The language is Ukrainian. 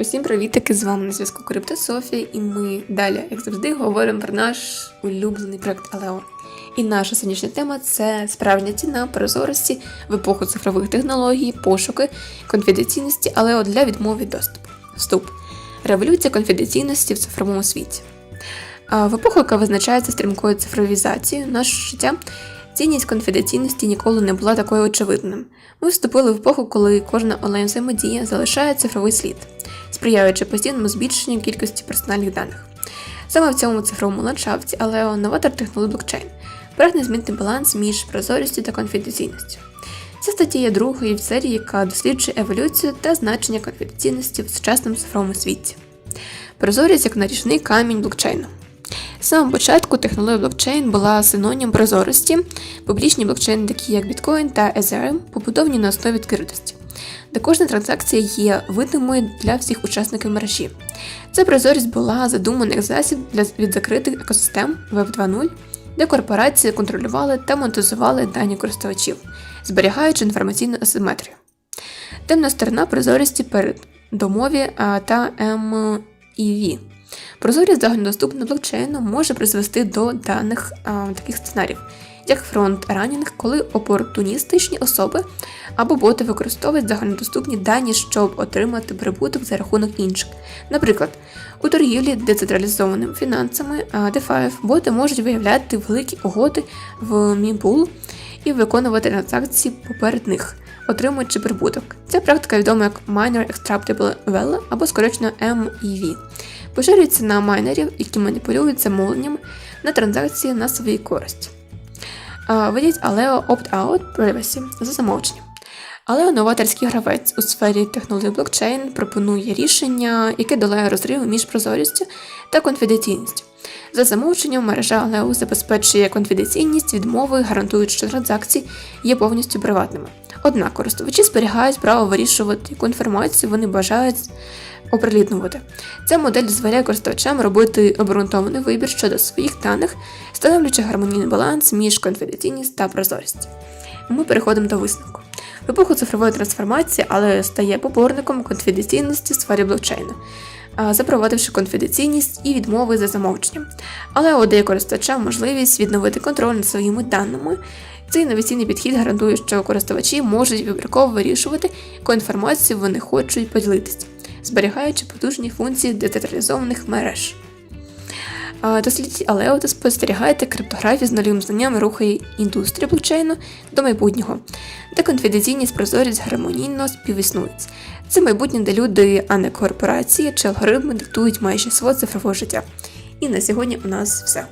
Усім привітики! З вами на зв'язку Крипто Софія, і ми далі, як завжди, говоримо про наш улюблений проект Алео. І наша сьогоднішня тема це справжня ціна прозорості в епоху цифрових технологій, пошуки, конфіденційності Алео для відмови доступу. Вступ. Революція конфіденційності в цифровому світі. В епоху, яка визначається стрімкою цифровізацією нашого життя, цінність конфіденційності ніколи не була такою очевидною. Ми вступили в епоху, коли кожна онлайн взаємодія залишає цифровий слід, сприяючи постійному збільшенню кількості персональних даних. Саме в цьому цифровому ландшафті, але новатор технології блокчейн прагне змінити баланс між прозорістю та конфіденційністю. Ця стаття є другою в серії, яка досліджує еволюцію та значення конфіденційності в сучасному цифровому світі. Прозорість як наріжний камінь блокчейну. З самого початку технологія блокчейн була синонім прозорості. Публічні блокчейни, такі як Bitcoin та Ethereum, побудовані на основі відкритості, де кожна транзакція є видимою для всіх учасників мережі. Ця прозорість була задумана як засіб для від закритих екосистем Web 2.0, де корпорації контролювали та монетизували дані користувачів, зберігаючи інформаційну асиметрію. Темна сторона прозорості передомові а, та MEV. Прозорість загальнодоступного блокчейну може призвести до даних а, таких сценаріїв, як фронт-ранінг, коли опортуністичні особи або боти використовують загальнодоступні дані, щоб отримати прибуток за рахунок інших. Наприклад, у торгівлі децентралізованими фінансами DeFi боти можуть виявляти великі угоди в мімпул і виконувати транзакції поперед них, отримуючи прибуток. Ця практика відома як Minor Extractable Value або скорочено MEV. Поширюється на майнерів, які маніпулюють замовленнями на транзакції на свою користь. Видіть Aleo Opt-out Privacy за замовченням. Але новаторський гравець у сфері технології блокчейн пропонує рішення, яке долає розрив між прозорістю та конфіденційністю. За замовченням мережа Aleo забезпечує конфіденційність відмови, гарантуючи, що транзакції є повністю приватними. Однак користувачі зберігають право вирішувати, яку інформацію вони бажають оприлюднювати. Ця модель дозволяє користувачам робити обґрунтований вибір щодо своїх даних, становлячи гармонійний баланс між конфіденційністю та прозорістю. Ми переходимо до висновку. В епоху цифрової трансформації, але стає поборником конфіденційності в сфері блокчейну, запровадивши конфіденційність і відмови за замовченням. Але одає користувачам можливість відновити контроль над своїми даними. Цей інноваційний підхід гарантує, що користувачі можуть вибірково вирішувати, яку інформацію вони хочуть поділитися, зберігаючи потужні функції децентралізованих мереж. А, Дослідіть Алео та спостерігайте криптографію з нульовим знанням рухає індустрії блокчейну до майбутнього, де конфіденційність прозорість гармонійно співіснують. Це майбутнє, де люди, а не корпорації чи алгоритми диктують майже свого цифрового життя. І на сьогодні у нас все.